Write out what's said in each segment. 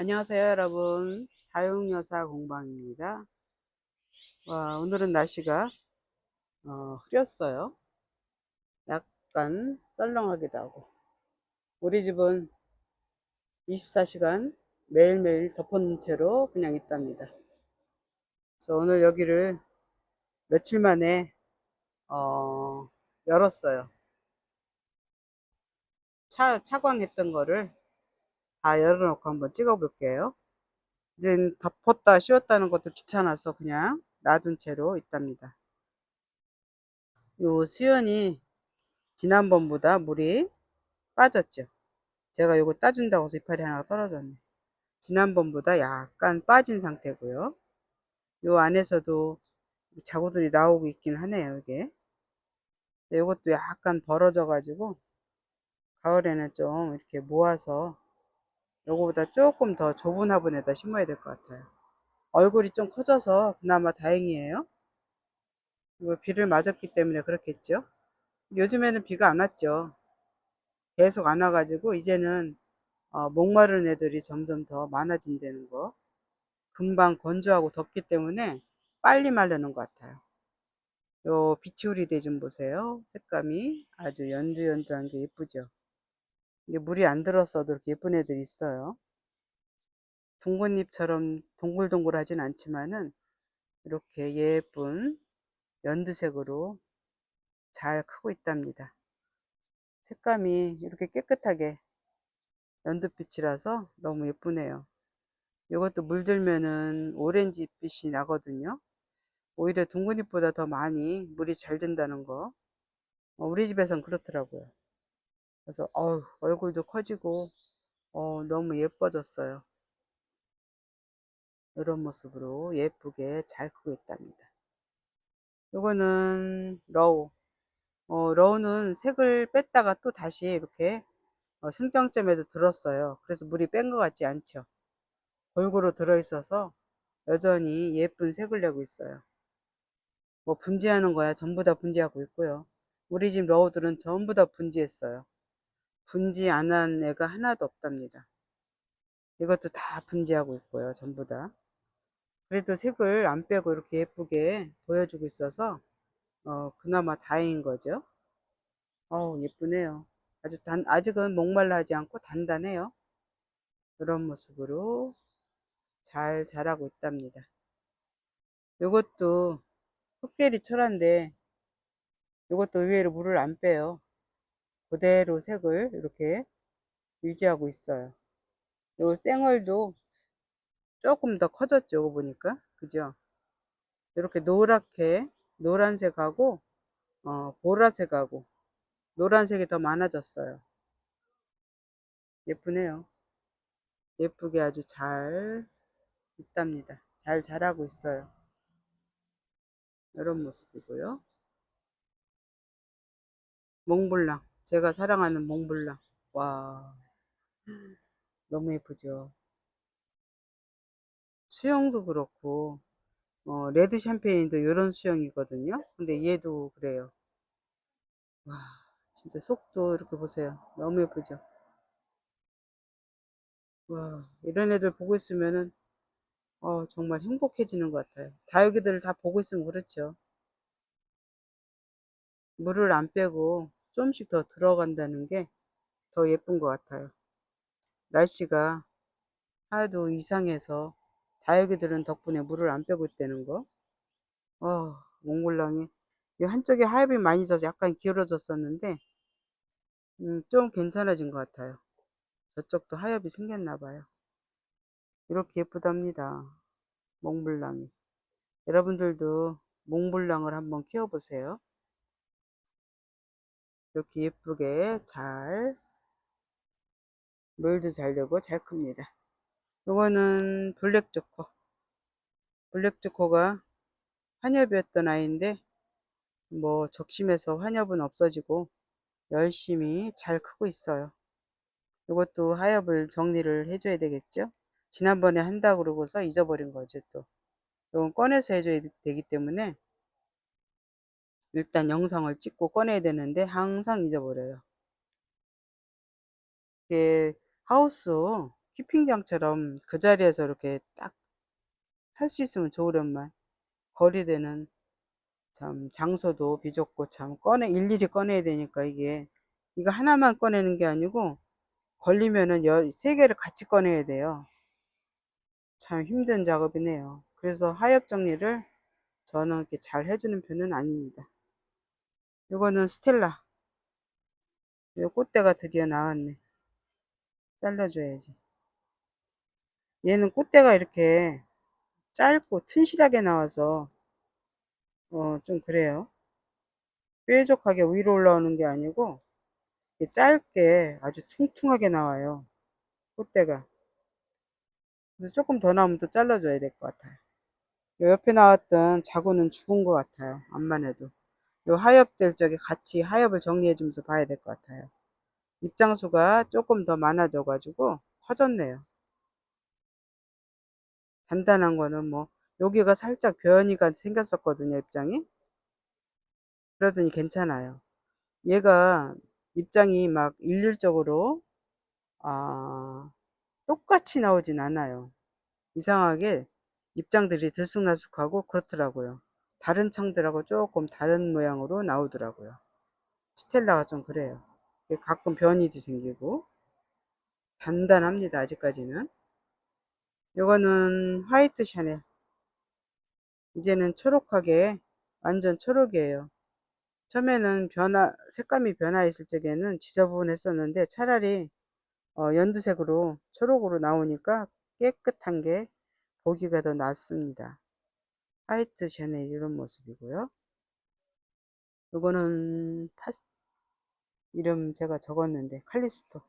안녕하세요, 여러분. 다육여사 공방입니다. 와, 오늘은 날씨가 어, 흐렸어요. 약간 썰렁하기도 하고. 우리 집은 24시간 매일매일 덮어놓은 채로 그냥 있답니다. 그래서 오늘 여기를 며칠 만에 어, 열었어요. 차, 차광했던 거를 다 열어놓고 한번 찍어볼게요. 이제 덮었다 씌웠다는 것도 귀찮아서 그냥 놔둔 채로 있답니다. 요 수연이 지난번보다 물이 빠졌죠. 제가 요거 따준다고 해서 이파리 하나 떨어졌네. 지난번보다 약간 빠진 상태고요. 요 안에서도 자구들이 나오고 있긴 하네요, 이게. 요것도 약간 벌어져 가지고 가을에는 좀 이렇게 모아서 요거보다 조금 더 좁은 화분에다 심어야 될 것 같아요. 얼굴이 좀 커져서 그나마 다행이에요. 비를 맞았기 때문에 그렇겠죠. 요즘에는 비가 안 왔죠. 계속 안 와가지고 이제는 어, 목마른 애들이 점점 더 많아진다는 거. 금방 건조하고 덥기 때문에 빨리 마르는 것 같아요. 요 비치우리대 좀 보세요. 색감이 아주 연두연두한 게 예쁘죠. 이게 물이 안 들었어도 이렇게 예쁜 애들이 있어요. 둥근잎처럼 동글동글하진 않지만은 이렇게 예쁜 연두색으로 잘 크고 있답니다. 색감이 이렇게 깨끗하게 연두빛이라서 너무 예쁘네요. 이것도 물들면은 오렌지 빛이 나거든요. 오히려 둥근잎보다 더 많이 물이 잘 든다는 거. 어, 우리 집에선 그렇더라고요. 그래서 어우, 얼굴도 커지고 어, 너무 예뻐졌어요. 이런 모습으로 예쁘게 잘 크고 있답니다. 이거는 러우. 어, 러우는 색을 뺐다가 또 다시 이렇게 어, 생장점에도 들었어요. 그래서 물이 뺀 것 같지 않죠. 골고루 들어있어서 여전히 예쁜 색을 내고 있어요. 뭐 분지하는 거야 전부 다 분지하고 있고요. 우리 집 러우들은 전부 다 분지했어요. 분지 안 한 애가 하나도 없답니다. 이것도 다 분지하고 있고요. 전부 다. 그래도 색을 안 빼고 이렇게 예쁘게 보여주고 있어서 어, 그나마 다행인 거죠. 어우 예쁘네요. 아주 단, 아직은 목말라 하지 않고 단단해요. 이런 모습으로 잘 자라고 있답니다. 이것도 흑계리 철화인데 이것도 의외로 물을 안 빼요. 그대로 색을 이렇게 유지하고 있어요. 요 생얼도 조금 더 커졌죠. 보니까. 그죠? 이렇게 노랗게 노란색하고 어, 보라색하고 노란색이 더 많아졌어요. 예쁘네요. 예쁘게 아주 잘 있답니다. 잘 자라고 있어요. 이런 모습이고요. 몽블랑. 제가 사랑하는 몽블랑. 와. 너무 예쁘죠. 수영도 그렇고, 어, 레드 샴페인도 이런 수영이거든요. 근데 얘도 그래요. 와, 진짜 속도 이렇게 보세요. 너무 예쁘죠. 와, 이런 애들 보고 있으면은, 어, 정말 행복해지는 것 같아요. 다육이들을 다 보고 있으면 그렇죠. 물을 안 빼고 조금씩 더 들어간다는 게 더 예쁜 것 같아요. 날씨가 하도 이상해서 다육이들은 덕분에 물을 안 빼고 있다는 거. 어, 몽골랑이 이 한쪽에 하엽이 많이 져서 약간 기울어졌었는데 음, 좀 괜찮아진 것 같아요. 저쪽도 하엽이 생겼나 봐요. 이렇게 예쁘답니다. 몽블랑이. 여러분들도 몽블랑을 한번 키워보세요. 이렇게 예쁘게 잘 물도 잘 되고 잘 큽니다. 이거는 블랙초코. 블랙초코가 환엽이었던 아이인데 뭐 적심해서 환엽은 없어지고 열심히 잘 크고 있어요. 이것도 하엽을 정리를 해줘야 되겠죠? 지난번에 한다고 그러고서 잊어버린 거죠 또. 이건 꺼내서 해줘야 되기 때문에 일단 영상을 찍고 꺼내야 되는데 항상 잊어버려요. 이게 하우스 키핑장처럼 그 자리에서 이렇게 딱 할 수 있으면 좋으련만 거리대는 참 장소도 비좁고 참 꺼내 일일이 꺼내야 되니까 이게 이거 하나만 꺼내는 게 아니고 걸리면은 열세 개를 같이 꺼내야 돼요. 참 힘든 작업이네요. 그래서 하엽 정리를 저는 이렇게 잘 해주는 편은 아닙니다. 이거는 스텔라. 요 꽃대가 드디어 나왔네. 잘라줘야지. 얘는 꽃대가 이렇게 짧고 튼실하게 나와서 어, 좀 그래요. 뾰족하게 위로 올라오는 게 아니고 짧게 아주 퉁퉁하게 나와요. 꽃대가. 그래서 조금 더 나오면 또 잘라줘야 될 것 같아요. 요 옆에 나왔던 자구는 죽은 것 같아요. 암만 해도. 요 하엽들 저기 같이 하엽을 정리해 주면서 봐야 될 것 같아요. 입장수가 조금 더 많아져 가지고 커졌네요. 단단한 거는 뭐 여기가 살짝 변이가 생겼었거든요 입장이 그러더니 괜찮아요 얘가 입장이 막 일률적으로 아, 똑같이 나오진 않아요 이상하게 입장들이 들쑥날쑥하고 그렇더라고요 다른 창들하고 조금 다른 모양으로 나오더라고요. 스텔라가 좀 그래요. 가끔 변이도 생기고. 단단합니다 아직까지는. 이거는 화이트 샤넬. 이제는 초록하게 완전 초록이에요. 처음에는 변화 색감이 변화했을 적에는 지저분했었는데 차라리 어, 연두색으로 초록으로 나오니까 깨끗한 게 보기가 더 낫습니다 화이트 샤넬 이런 모습이고요 이거는 파스 이름 제가 적었는데 칼리스토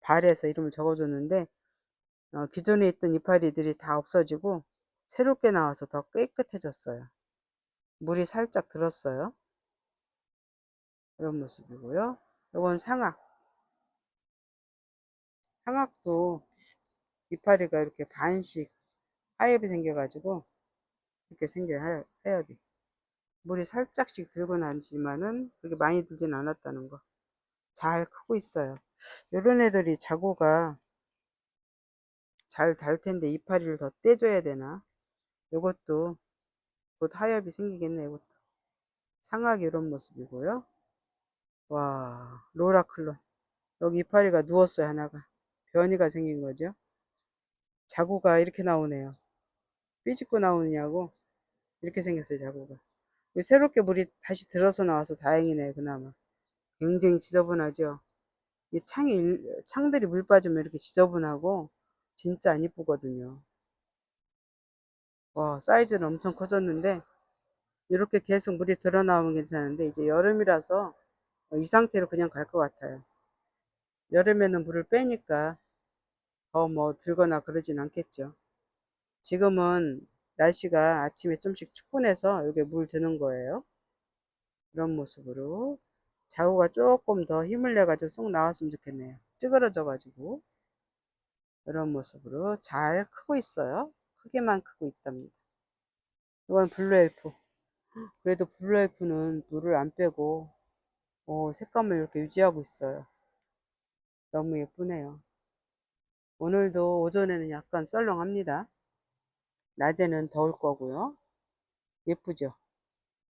발에서 이름을 적어줬는데 어, 기존에 있던 이파리들이 다 없어지고 새롭게 나와서 더 깨끗해졌어요. 물이 살짝 들었어요. 이런 모습이고요. 이건 상악. 상악도 이파리가 이렇게 반씩 하엽이 생겨가지고 이렇게 생겨요. 하엽이. 물이 살짝씩 들고 나지만은 그렇게 많이 들진 않았다는 거. 잘 크고 있어요. 이런 애들이 자구가 잘 달 텐데 이파리를 더 떼줘야 되나? 이것도 곧 하엽이 생기겠네 이것도 상하게 이런 모습이고요 와 로라클론 여기 이파리가 누웠어요 하나가 변이가 생긴 거죠 자구가 이렇게 나오네요 삐집고 나오느냐고 이렇게 생겼어요 자구가 새롭게 물이 다시 들어서 나와서 다행이네요 그나마. 굉장히 지저분하죠? 이 창이 창들이 물 빠지면 이렇게 지저분하고 진짜 안 이쁘거든요. 와 사이즈는 엄청 커졌는데 이렇게 계속 물이 들어 나오면 괜찮은데 이제 여름이라서 이 상태로 그냥 갈 것 같아요. 여름에는 물을 빼니까 더 뭐 들거나 그러진 않겠죠 지금은 날씨가 아침에 좀씩 축분해서 여기 물 드는 거예요 이런 모습으로 자구가 조금 더 힘을 내 가지고 쏙 나왔으면 좋겠네요 찌그러져 가지고 이런 모습으로 잘 크고 있어요 크게만 크고 있답니다. 이건 블루엘프. 그래도 블루엘프는 물을 안 빼고 어, 색감을 이렇게 유지하고 있어요. 너무 예쁘네요. 오늘도 오전에는 약간 썰렁합니다. 낮에는 더울 거고요. 예쁘죠?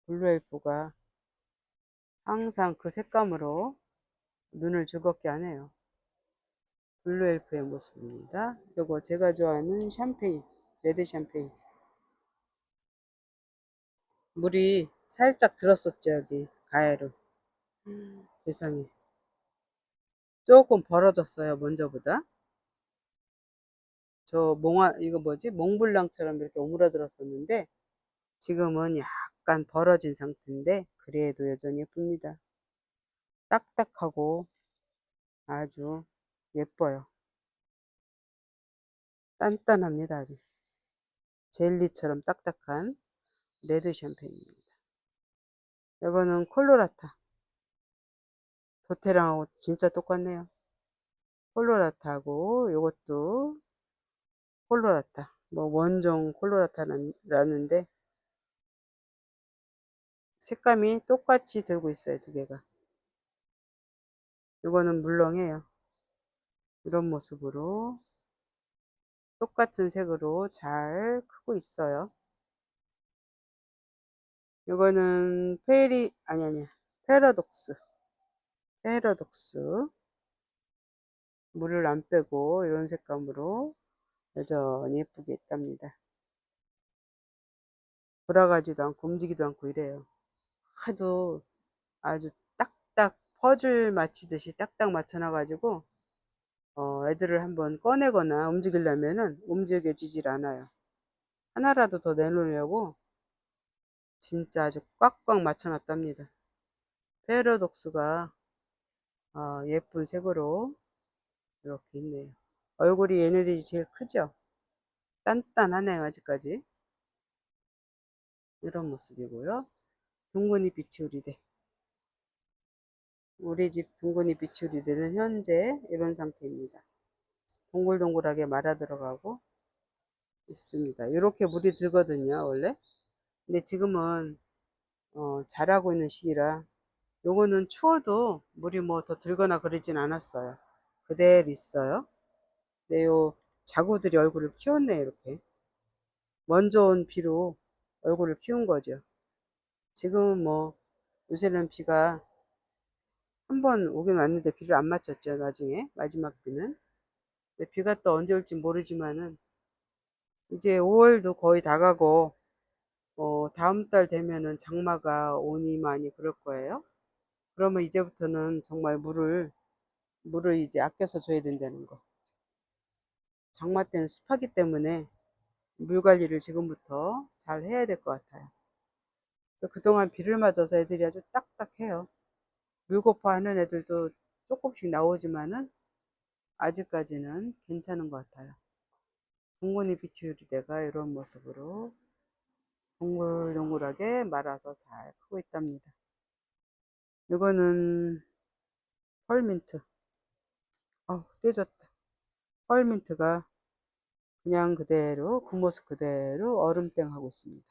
블루엘프가 항상 그 색감으로 눈을 즐겁게 하네요. 블루엘프의 모습입니다. 이거 제가 좋아하는 샴페인. 레드 샴페인 물이 살짝 들었었죠 여기 가해로 세상에 조금 벌어졌어요 먼저보다 저 몽아 이거 뭐지 몽블랑처럼 이렇게 오므라들었었는데 지금은 약간 벌어진 상태인데 그래도 여전히 예쁩니다 딱딱하고 아주 예뻐요 단단합니다 아주 젤리처럼 딱딱한 레드 샴페인입니다. 이거는 콜로라타. 도테랑하고 진짜 똑같네요. 콜로라타고 이것도 콜로라타. 뭐 원종 콜로라타라는데 색감이 똑같이 들고 있어요. 두 개가. 이거는 물렁해요. 이런 모습으로 똑같은 색으로 잘 크고 있어요. 이거는 페리 아니 아니 패러독스 패러독스 물을 안 빼고 이런 색감으로 여전히 예쁘게 있답니다. 돌아가지도 않고 움직이도 않고 이래요. 하도 아주 딱딱 퍼즐 맞히듯이 딱딱 맞춰놔 가지고 어, 애들을 한번 꺼내거나 움직이려면은 움직여지질 않아요. 하나라도 더 내놓으려고 진짜 아주 꽉꽉 맞춰놨답니다. 페러독스가 어, 예쁜 색으로 이렇게 있네요. 얼굴이 얘네들이 제일 크죠? 단단하네요, 아직까지. 이런 모습이고요. 둥근이 비치우리대. 우리 집 둥근이 비치우리대는 현재 이런 상태입니다. 동글동글하게 말아 들어가고 있습니다. 이렇게 물이 들거든요, 원래. 근데 지금은 어, 자라고 있는 시기라 요거는 추워도 물이 뭐 더 들거나 그러진 않았어요. 그대로 있어요. 근데 요 자구들이 얼굴을 키웠네 이렇게. 먼저 온 비로 얼굴을 키운 거죠. 지금은 뭐 요새는 비가 한 번 오긴 왔는데 비를 안 맞췄죠. 나중에 마지막 비는. 근데 비가 또 언제 올지 모르지만은 이제 5월도 거의 다 가고 어, 다음 달 되면은 장마가 오니 많이 그럴 거예요. 그러면 이제부터는 정말 물을 물을 이제 아껴서 줘야 된다는 거. 장마 때는 습하기 때문에 물 관리를 지금부터 잘 해야 될 것 같아요. 그동안 비를 맞아서 애들이 아주 딱딱해요. 물고파 하는 애들도 조금씩 나오지만은 아직까지는 괜찮은 것 같아요. 둥근이 비치유리대가 이런 모습으로 동글동글하게 말아서 잘 크고 있답니다. 이거는 펄민트. 어, 떼졌다. 펄민트가 그냥 그대로 그 모습 그대로 얼음땡 하고 있습니다.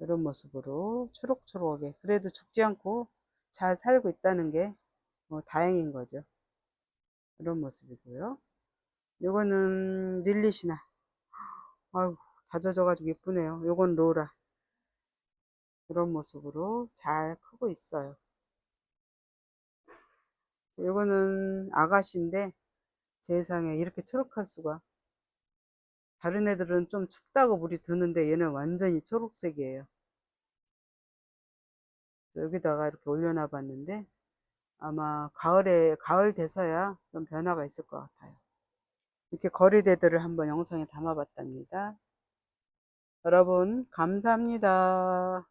이런 모습으로 초록초록하게 그래도 죽지 않고 잘 살고 있다는 게 뭐 다행인 거죠. 이런 모습이고요. 이거는 릴리시나. 아유 다 젖어가지고 예쁘네요. 요건 로라. 이런 모습으로 잘 크고 있어요. 이거는 아가씨인데 세상에 이렇게 초록할 수가. 다른 애들은 좀 춥다고 물이 드는데 얘는 완전히 초록색이에요. 여기다가 이렇게 올려놔 봤는데 아마 가을에 가을 돼서야 좀 변화가 있을 것 같아요. 이렇게 거리대들을 한번 영상에 담아 봤답니다. 여러분 감사합니다.